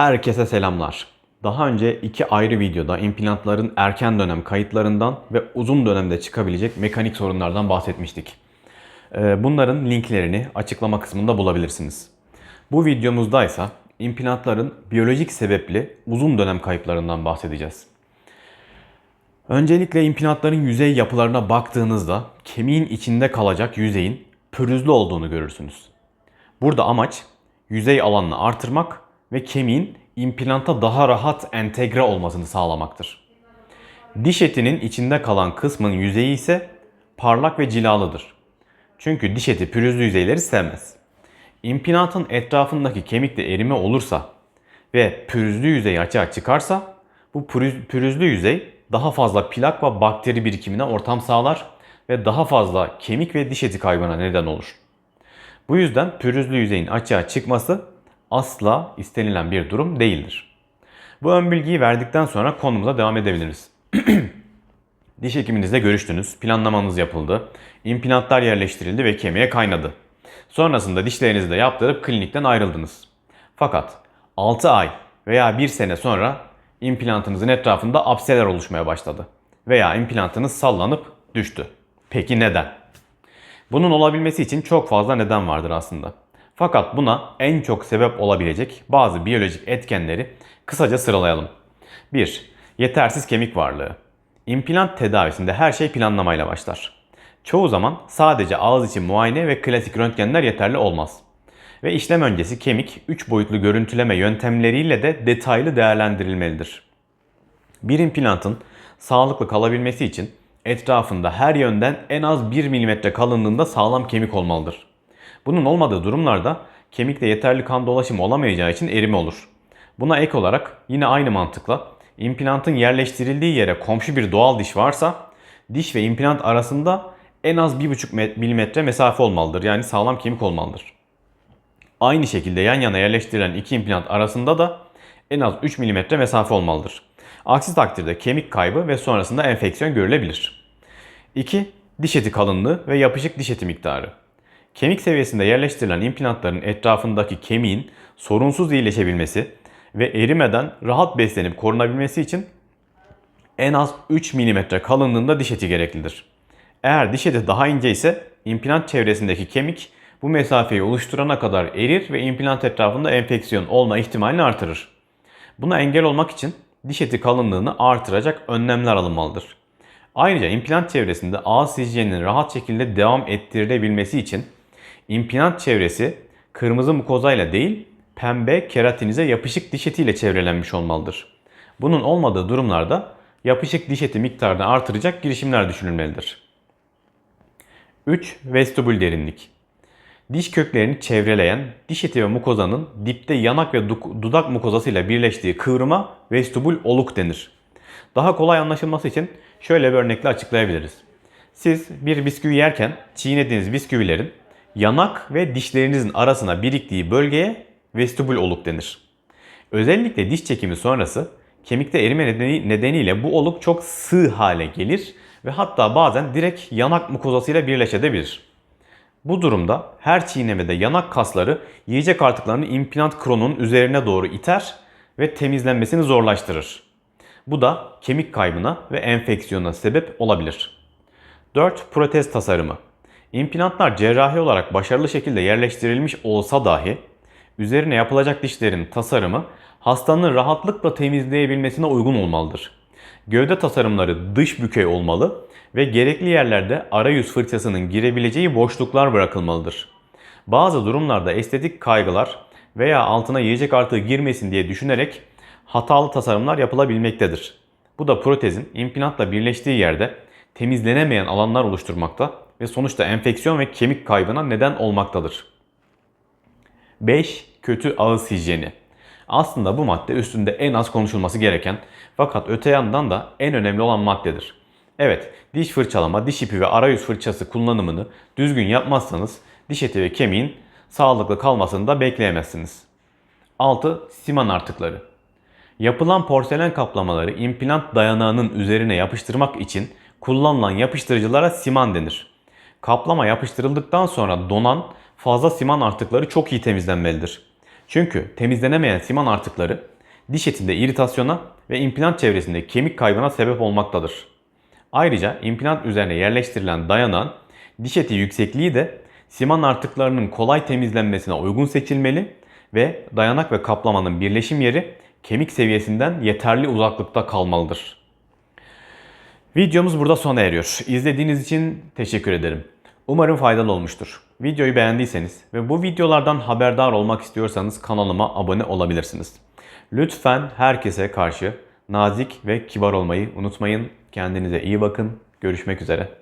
Herkese selamlar. Daha önce iki ayrı videoda implantların erken dönem kayıtlarından ve uzun dönemde çıkabilecek mekanik sorunlardan bahsetmiştik. Ee, Bunların linklerini açıklama kısmında bulabilirsiniz. Bu videomuzda ise implantların biyolojik sebepli uzun dönem kayıplarından bahsedeceğiz. Öncelikle implantların yüzey yapılarına baktığınızda kemiğin içinde kalacak yüzeyin pürüzlü olduğunu görürsünüz. Burada amaç yüzey alanını artırmak ve kemiğin implanta daha rahat entegre olmasını sağlamaktır. Diş etinin içinde kalan kısmın yüzeyi ise parlak ve cilalıdır. Çünkü diş eti pürüzlü yüzeyleri sevmez. İmplantın etrafındaki kemikte erime olursa ve pürüzlü yüzey açığa çıkarsa bu pürüz- pürüzlü yüzey daha fazla plak ve bakteri birikimine ortam sağlar ve daha fazla kemik ve diş eti kaybına neden olur. Bu yüzden pürüzlü yüzeyin açığa çıkması asla istenilen bir durum değildir. Bu ön bilgiyi verdikten sonra konumuza devam edebiliriz. Diş hekiminizle görüştünüz, planlamanız yapıldı, implantlar yerleştirildi ve kemiğe kaynadı. Sonrasında dişlerinizi de yaptırıp klinikten ayrıldınız. Fakat 6 ay veya 1 sene sonra implantınızın etrafında apseler oluşmaya başladı. Veya implantınız sallanıp düştü. Peki neden? Bunun olabilmesi için çok fazla neden vardır aslında. Fakat buna en çok sebep olabilecek bazı biyolojik etkenleri kısaca sıralayalım. 1. Yetersiz kemik varlığı. İmplant tedavisinde her şey planlamayla başlar. Çoğu zaman sadece ağız içi muayene ve klasik röntgenler yeterli olmaz. Ve işlem öncesi kemik 3 boyutlu görüntüleme yöntemleriyle de detaylı değerlendirilmelidir. Bir implantın sağlıklı kalabilmesi için etrafında her yönden en az 1 mm kalınlığında sağlam kemik olmalıdır. Bunun olmadığı durumlarda kemikte yeterli kan dolaşımı olamayacağı için erime olur. Buna ek olarak yine aynı mantıkla implantın yerleştirildiği yere komşu bir doğal diş varsa diş ve implant arasında en az 1,5 mm mesafe olmalıdır. Yani sağlam kemik olmalıdır. Aynı şekilde yan yana yerleştirilen iki implant arasında da en az 3 mm mesafe olmalıdır. Aksi takdirde kemik kaybı ve sonrasında enfeksiyon görülebilir. 2. Diş eti kalınlığı ve yapışık diş eti miktarı. Kemik seviyesinde yerleştirilen implantların etrafındaki kemiğin sorunsuz iyileşebilmesi ve erimeden rahat beslenip korunabilmesi için en az 3 mm kalınlığında diş eti gereklidir. Eğer diş eti daha ince ise implant çevresindeki kemik bu mesafeyi oluşturana kadar erir ve implant etrafında enfeksiyon olma ihtimalini artırır. Buna engel olmak için diş eti kalınlığını artıracak önlemler alınmalıdır. Ayrıca implant çevresinde ağız hijyeninin rahat şekilde devam ettirilebilmesi için implant çevresi kırmızı mukozayla değil pembe keratinize yapışık diş etiyle çevrelenmiş olmalıdır. Bunun olmadığı durumlarda yapışık diş eti miktarını artıracak girişimler düşünülmelidir. 3. Vestibül derinlik. Diş köklerini çevreleyen diş eti ve mukozanın dipte yanak ve dudak mukozasıyla birleştiği kıvrıma vestibül oluk denir. Daha kolay anlaşılması için şöyle bir örnekle açıklayabiliriz. Siz bir bisküvi yerken çiğnediğiniz bisküvilerin yanak ve dişlerinizin arasına biriktiği bölgeye vestibül oluk denir. Özellikle diş çekimi sonrası kemikte erime nedeni- nedeniyle bu oluk çok sığ hale gelir ve hatta bazen direkt yanak mukozasıyla birleşebilir. Bu durumda her çiğnemede yanak kasları yiyecek artıklarını implant kronunun üzerine doğru iter ve temizlenmesini zorlaştırır. Bu da kemik kaybına ve enfeksiyona sebep olabilir. 4. Protez tasarımı. İmplantlar cerrahi olarak başarılı şekilde yerleştirilmiş olsa dahi üzerine yapılacak dişlerin tasarımı hastanın rahatlıkla temizleyebilmesine uygun olmalıdır. Gövde tasarımları dış bükey olmalı ve gerekli yerlerde arayüz fırçasının girebileceği boşluklar bırakılmalıdır. Bazı durumlarda estetik kaygılar veya altına yiyecek artığı girmesin diye düşünerek hatalı tasarımlar yapılabilmektedir. Bu da protezin implantla birleştiği yerde temizlenemeyen alanlar oluşturmakta ve sonuçta enfeksiyon ve kemik kaybına neden olmaktadır. 5. Kötü ağız hijyeni. Aslında bu madde üstünde en az konuşulması gereken fakat öte yandan da en önemli olan maddedir. Evet, diş fırçalama, diş ipi ve arayüz fırçası kullanımını düzgün yapmazsanız diş eti ve kemiğin sağlıklı kalmasını da bekleyemezsiniz. 6. Siman artıkları. Yapılan porselen kaplamaları implant dayanağının üzerine yapıştırmak için kullanılan yapıştırıcılara siman denir. Kaplama yapıştırıldıktan sonra donan fazla siman artıkları çok iyi temizlenmelidir. Çünkü temizlenemeyen siman artıkları diş etinde iritasyona ve implant çevresinde kemik kaybına sebep olmaktadır. Ayrıca implant üzerine yerleştirilen dayanan diş eti yüksekliği de siman artıklarının kolay temizlenmesine uygun seçilmeli ve dayanak ve kaplamanın birleşim yeri kemik seviyesinden yeterli uzaklıkta kalmalıdır. Videomuz burada sona eriyor. İzlediğiniz için teşekkür ederim. Umarım faydalı olmuştur. Videoyu beğendiyseniz ve bu videolardan haberdar olmak istiyorsanız kanalıma abone olabilirsiniz. Lütfen herkese karşı nazik ve kibar olmayı unutmayın. Kendinize iyi bakın. Görüşmek üzere.